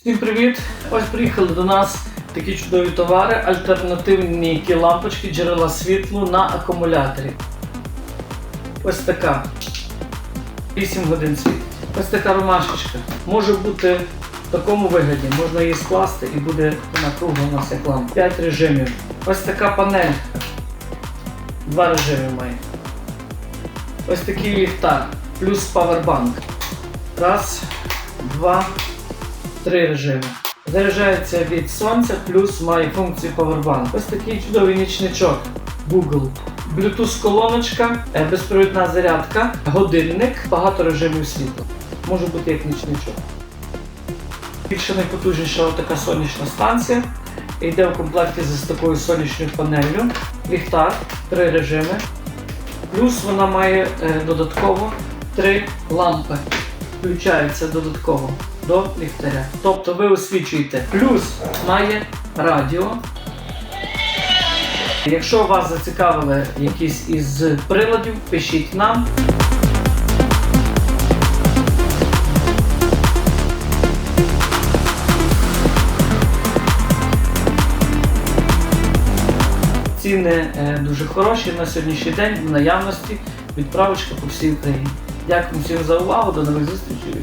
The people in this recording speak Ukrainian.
Всім привіт! Ось приїхали до нас такі чудові товари, альтернативні лампочки джерела світлу на акумуляторі. Ось така. 8 годин світить. Ось така ромашечка. Може бути в такому вигляді, можна її скласти і буде вона кругла у нас як лампа. 5 режимів. Ось така панель. Два режими має. Ось такий ліхтар. Плюс павербанк. Раз, два, три режими. Заряджається від сонця, плюс має функцію Powerbank. Ось такий чудовий нічничок Google. Bluetooth колоночка, е, безпровідна зарядка, годинник, багато режимів світла. Може бути як нічничок. Більше найпотужніша така сонячна станція. Йде в комплекті з такою сонячною панелью, ліхтар, три режими. Плюс вона має е, додатково три лампи. Включаються додатково до ліхтаря. Тобто ви освічуєте. Плюс має радіо. Якщо вас зацікавили якісь із приладів, пишіть нам. Ціни е, дуже хороші на сьогоднішній день в наявності. Відправочка по всій Україні. Дякую всім за увагу. До нових зустрічей.